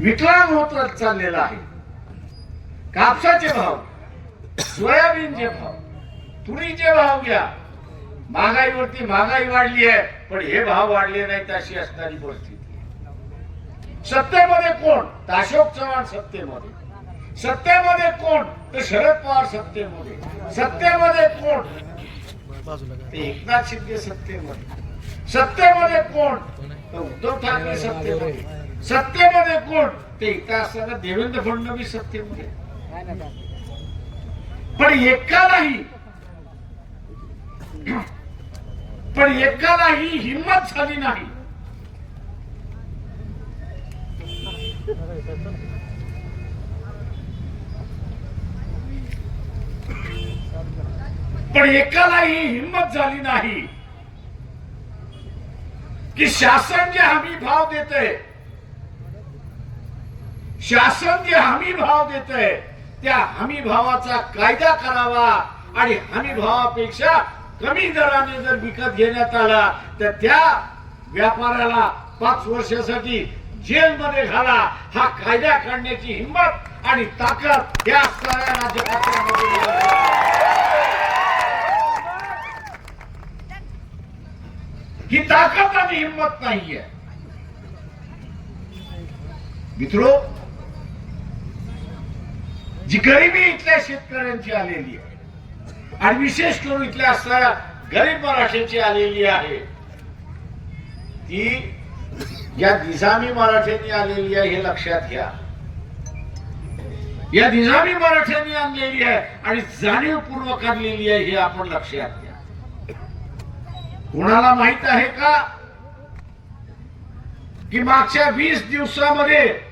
विकलांग होत चाललेला आहे. कापसाचे भाव सोयाबीनचे भाव तुरीचे भाव घ्या. महागाईवरती महागाई वाढली आहे पण हे भाव वाढले नाहीत अशी असणारी परिस्थिती सत्तेमध्ये कोण? तर अशोक चव्हाण सत्तेमध्ये. सत्तेमध्ये कोण? तर शरद पवार सत्तेमध्ये. सत्तेमध्ये कोण? एकनाथ शिंदे सत्तेमध्ये. सत्तेमध्ये कोण? तर उद्धव ठाकरे सत्तेमध्ये. सत्तेमध्ये कोण? ते इथं असताना देवेंद्र फडणवीस सत्तेमध्ये. पण एका नाही. पण एकालाही हिंमत झाली नाही. पण एकालाही हिंमत झाली नाही. की शासन जे हमी भाव देते शासन जे हमी भाव देते त्या हमी भावाचा कायदा करावा आणि हमी भावापेक्षा कमी दराने जर विकत घेण्यात आला तर त्या व्यापाऱ्याला पाच वर्षासाठी जेलमध्ये घाला. हा कायदा काढण्याची हिंमत आणि ताकद या असणाऱ्या राज्यकर्त्यांमध्ये ही ताकद आणि हिंमत नाहीये. मित्रो जी गरिबी इथल्या शेतकऱ्यांची आलेली आहे. आणि विशेष करून इथल्या असणाऱ्या गरीब मराठ्याची आलेली आहे. ती या निजामी मराठ्यांनी आलेली आहे हे लक्षात घ्या. या निजामी मराठ्यांनी आणलेली आहे आणि जाणीवपूर्वक आणलेली आहे हे आपण लक्षात घ्या. कोणाला माहीत आहे का? की मागच्या वीस दिवसामध्ये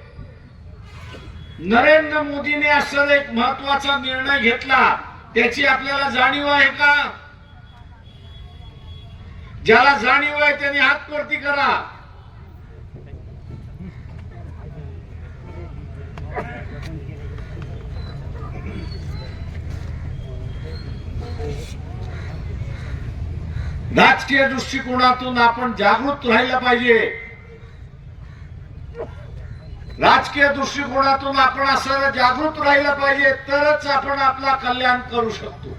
नरेंद्र मोदीने असं एक महत्त्वाचा निर्णय घेतला. त्याची आपल्याला जाणीव आहे का? ज्याला जाणीव आहे त्याने हात वरती करा. राजकीय दृष्टिकोनातून आपण जागृत राहिलं पाहिजे. राजकीय दृष्टिकोनातून आपण असं जागृत राहिलं पाहिजे तरच आपण आपला कल्याण करू शकतो.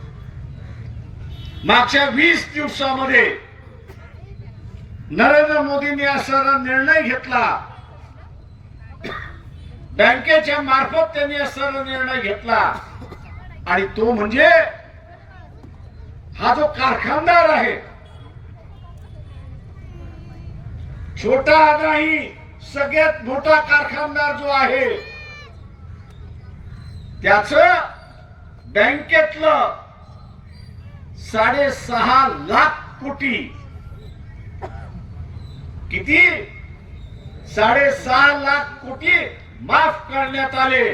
मागच्या वीस दिवसामध्ये नरेंद्र मोदींनी असा निर्णय घेतला. बँकेच्या मार्फत त्यांनी असा निर्णय घेतला. आणि तो म्हणजे हा जो कारखानदार आहे छोटा नाही सगळ्यात मोठा कारखानदार जो आहे त्याच बँकेतलं साडेसहा लाख कोटी. किती? साडेसहा लाख कोटी माफ करण्यात आले.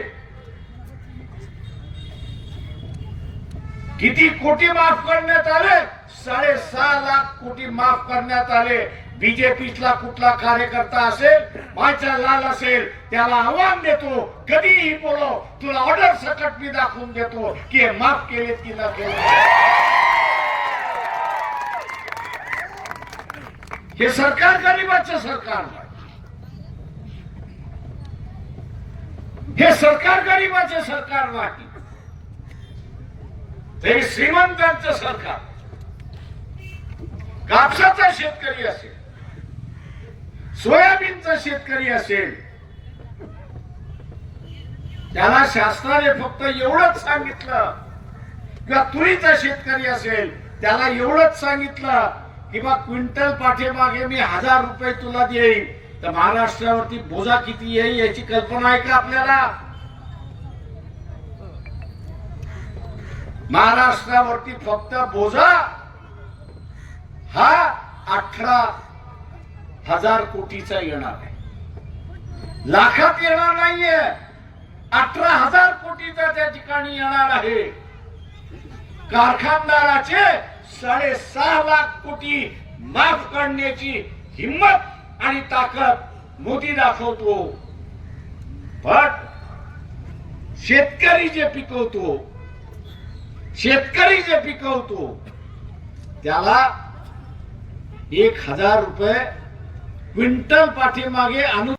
किती कोटी माफ करण्यात आले? साडेसहा लाख कोटी माफ करण्यात आले. बीजेपीला कुठला कार्यकर्ता असेल माझा लाल असेल त्याला आव्हान देतो. कधीही बोलो तुला ऑर्डर सकट मी दाखवून देतो की हे माफ केले की न केले हे सरकार गरीबाचं सरकार. हे सरकार गरिबाचे सरकार नाही. ते श्रीमंतांचं सरकार. कापसाचा शेतकरी असेल सोयाबीनचा शेतकरी असेल त्याला शासनाने फक्त एवढंच सांगितलं किंवा तुरीचा शेतकरी असेल त्याला एवढंच सांगितलं की बा क्विंटल पाठीमागे मी हजार रुपये तुला देईन. तर महाराष्ट्रावरती बोजा किती येईल याची कल्पना आहे का आपल्याला? महाराष्ट्रावरती फक्त बोजा हा अठरा हजार कोटीचा येणार आहे. लाखात येणार नाहीये. अठरा हजार कोटीचा त्या ठिकाणी येणार आहे. कारखानदाराचे साडेसहा लाख कोटी माफ करण्याची हिंमत आणि ताकद मोदी दाखवतो. पण शेतकरी जे पिकवतो शेतकरी जे पिकवतो त्याला एक हजार रुपये क्विंटल पाठीमागे अनु